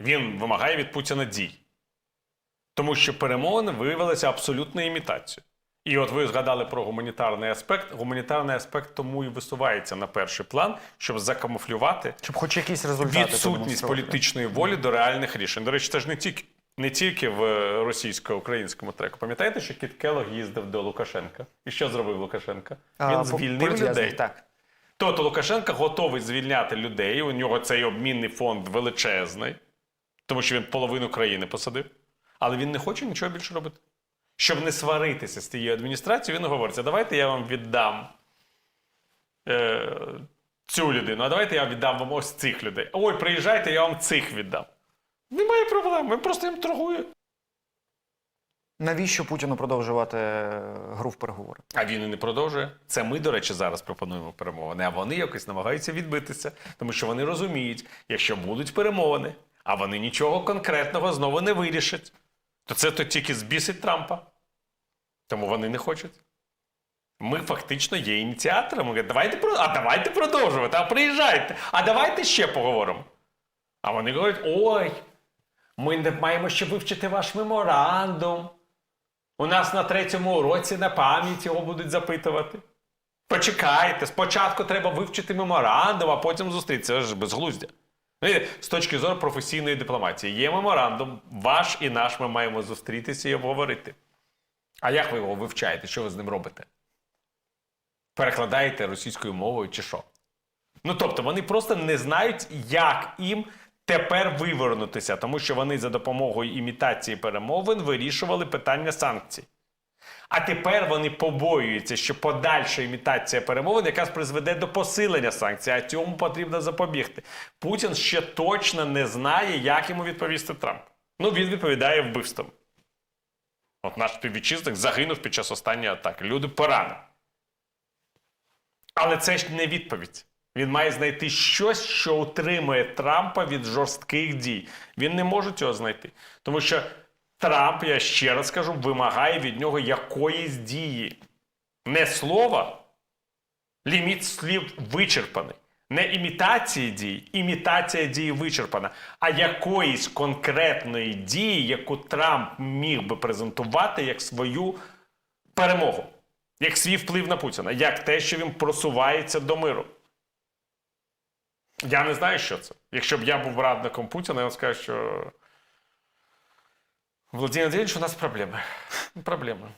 Він вимагає від Путіна дій. Тому що перемовини виявилися абсолютною імітацією. І от ви згадали про гуманітарний аспект. Гуманітарний аспект тому і висувається на перший план, щоб закамуфлювати Щоб хоч якісь результати відсутність політичної волі до реальних рішень. До речі, це ж не тільки не тільки в е, російсько-українському треку. Пам'ятаєте, що Кіт Келог їздив до Лукашенка? І що зробив Лукашенка? Він по- звільнив людей. Так. Тобто Лукашенко готовий звільняти людей. У нього цей обмінний фонд величезний, тому що він половину країни посадив. Але він не хоче нічого більше робити. Щоб не сваритися з тією адміністрацією, він говорить: давайте я вам віддам е, цю людину, а давайте я віддам вам ось цих людей. Ой, приїжджайте, я вам цих віддам. Немає проблем, він просто їм торгує. Навіщо Путіну продовжувати е, гру в переговори? А він і не продовжує. Це ми, до речі, зараз пропонуємо перемовини, а вони якось намагаються відбитися, тому що вони розуміють, якщо будуть перемовини, а вони нічого конкретного знову не вирішать, то це то тільки збісить Трампа. Тому вони не хочуть. Ми фактично є ініціаторами. Давайте, а давайте продовжувати, а приїжджайте, а давайте ще поговоримо. А вони говорять: ой, ми не маємо ще вивчити ваш меморандум. У нас на третьому уроці на пам'ять його будуть запитувати. Почекайте, спочатку треба вивчити меморандум, а потім зустрітися. Це ж безглуздя. Знаєте, З точки зору професійної дипломатії, є меморандум, ваш і наш, ми маємо зустрітися і обговорити. А як ви його вивчаєте? Що ви з ним робите? Перекладаєте російською мовою чи що? Ну тобто вони просто не знають, як їм тепер вивернутися, тому що вони за допомогою імітації перемовин вирішували питання санкцій. А тепер вони побоюються, що подальша імітація перемовин якраз призведе до посилення санкцій, а цьому потрібно запобігти. Путін ще точно не знає, як йому відповісти Трамп. Ну, він відповідає вбивством. От наш співвітчизник загинув під час останньої атаки. Люди поранені. Але це ж не відповідь. Він має знайти щось, що утримує Трампа від жорстких дій. Він не може цього знайти. Тому що Трамп, я ще раз кажу, вимагає від нього якоїсь дії. Не слова, ліміт слів вичерпаний. Не імітації дій, імітація дії вичерпана, а якоїсь конкретної дії, яку Трамп міг би презентувати як свою перемогу, як свій вплив на Путіна, як те, що він просувається до миру. Я не знаю, що це. Якщо б я був радником Путіна, я вам скажу, що Владимир Владимирович, у нас проблемы. Проблеми.